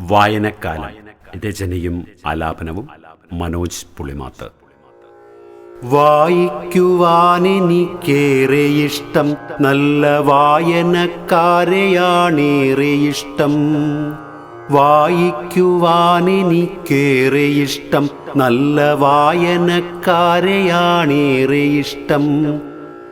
വായനക്കാലം രചനയും ആലാപനവും മനോജ് പുളിമാത്ത്. വായിക്കുവാനെനിക്കേറെ ഇഷ്ടം നല്ല വായനക്കാരെയാണേറെ ഇഷ്ടം. വായിക്കുവാനെനിക്കേറെ ഇഷ്ടം നല്ല വായനക്കാരെയാണേറെ ഇഷ്ടം.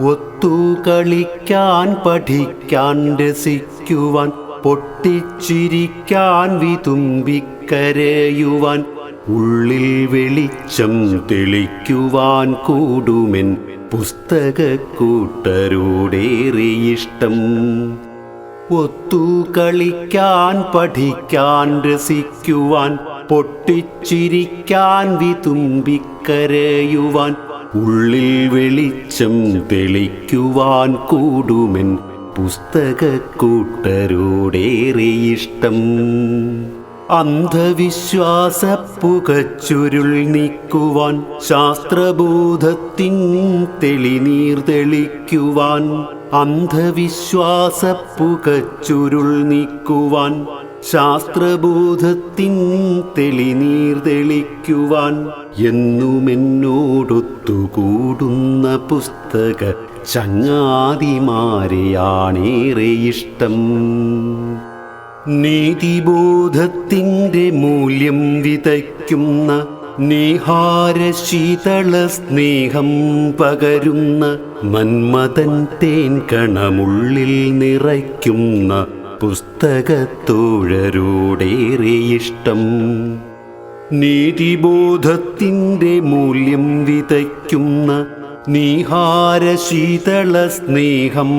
ഒത്തു കളിക്കാൻ പഠിക്കാൻ രസിക്കുവാൻ പൊട്ടിച്ചിരിക്കാൻ വിതുമ്പിക്കരയുവാൻ ഉള്ളിൽ വെളിച്ചം തെളിക്കുവാൻ കൂടുമെൻ പുസ്തകക്കൂട്ടരോടേറെ ഇഷ്ടം. ഒത്തു കളിക്കാൻ പഠിക്കാൻ രസിക്കുവാൻ പൊട്ടിച്ചിരിക്കാൻ വിതുമ്പിക്കരയുവാൻ ഉള്ളിൽ വെളിച്ചം തെളിക്കുവാൻ കൂടുമെൻ പുസ്തകക്കൂട്ടരോടേറെ ഇഷ്ടം. അന്ധവിശ്വാസ പുകച്ചുരുൾ നീക്കുവാൻ ശാസ്ത്രബോധത്തിൻ തെളിനീർ തെളിക്കുവാൻ അന്ധവിശ്വാസ പുകച്ചുരുൾ നീക്കുവാൻ ശാസ്ത്രബോധത്തിൻ തെളിനീർ തെളിക്കുവാൻ എന്നുമെന്നോടൊത്തുകൂടുന്ന പുസ്തക ചങ്ങാതിമാരെയാണേറെ ഇഷ്ടം. നീതിബോധത്തിന്റെ മൂല്യം വിതയ്ക്കുന്ന നീഹാരശീതള സ്നേഹം പകരുന്ന മന്മതൻ തേൻ കണമുള്ളിൽ നിറയ്ക്കുന്ന പുസ്തകത്തോഴരോടേറെ ഇഷ്ടം. നീതിബോധത്തിന്റെ മൂല്യം വിതയ്ക്കുന്ന നീഹാര നീഹാരശീതള സ്നേഹം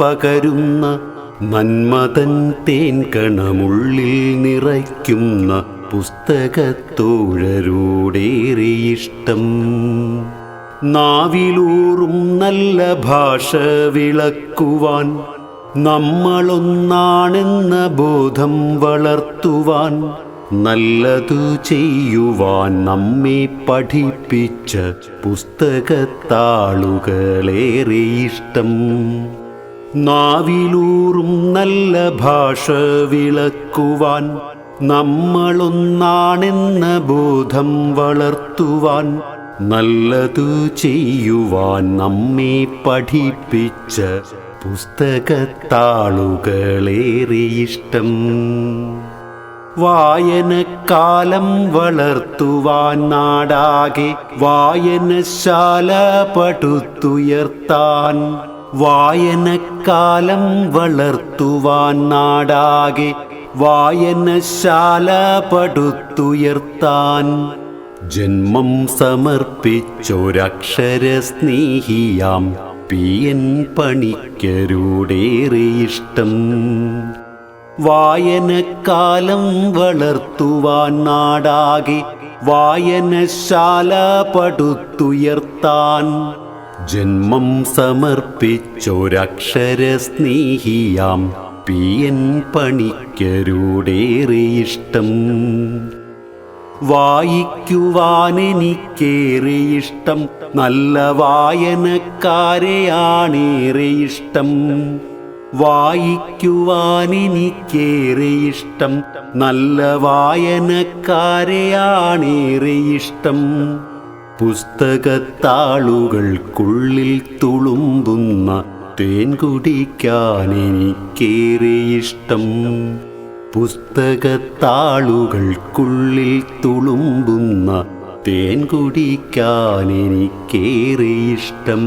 പകരുന്ന മന്മതൻ തേൻ കണമുള്ളിൽ നിറയ്ക്കുന്ന പുസ്തകത്തോഴരോടേറെ ഇഷ്ടം. നാവിലൂറും നല്ല ഭാഷ വിളക്കുവാൻ നമ്മളൊന്നാണെന്ന ബോധം വളർത്തുവാൻ നല്ലതു ചെയ്യുവാൻ നമ്മെ പഠിപ്പിച്ച പുസ്തകത്താളുകളേറെ ഇഷ്ടം. നാവിലൂറും നല്ല ഭാഷ വിളക്കുവാൻ നമ്മളൊന്നാണെന്ന ബോധം വളർത്തുവാൻ നല്ലതു ചെയ്യുവാൻ നമ്മെ പഠിപ്പിച്ച പുസ്തകത്താളുകളേറെ ഇഷ്ടം വായനക്കാലം വളർത്തുവാൻ നാടാകെ വായനശാല പടുത്തുയർത്താൻ. വായനക്കാലം വളർത്തുവാൻ നാടാകെ വായനശാല പടുത്തുയർത്താൻ. ജന്മം സമർപ്പിച്ചൊരക്ഷര സ്നേഹിയാം പി എൻ പണിക്കരോടേറെ ഇഷ്ടം. വായനക്കാലം വളർത്തുവാൻ നാടാകെ വായനശാല പടുത്തുയർത്താൻ. ജന്മം സമർപ്പിച്ചൊരക്ഷര സ്നേഹിയാം പി എൻ പണിക്കരോടേറെ ഇഷ്ടം. വായിക്കുവാനെനിക്കേറെ ഇഷ്ടം. നല്ല വായനക്കാരെയാണേറെ ഇഷ്ടം. വായിക്കുവാനെനിക്കേറെ ഇഷ്ടം. നല്ല വായനക്കാരെയാണേറെ ഇഷ്ടം. പുസ്തകത്താളുകൾക്കുള്ളിൽ തുളുമ്പുന്ന തേൻ ഇഷ്ടം. പുസ്തകത്താളുകൾക്കുള്ളിൽ തുളുമ്പുന്ന തേൻ കുടിക്കാൻ എനിക്കേറെ ഇഷ്ടം.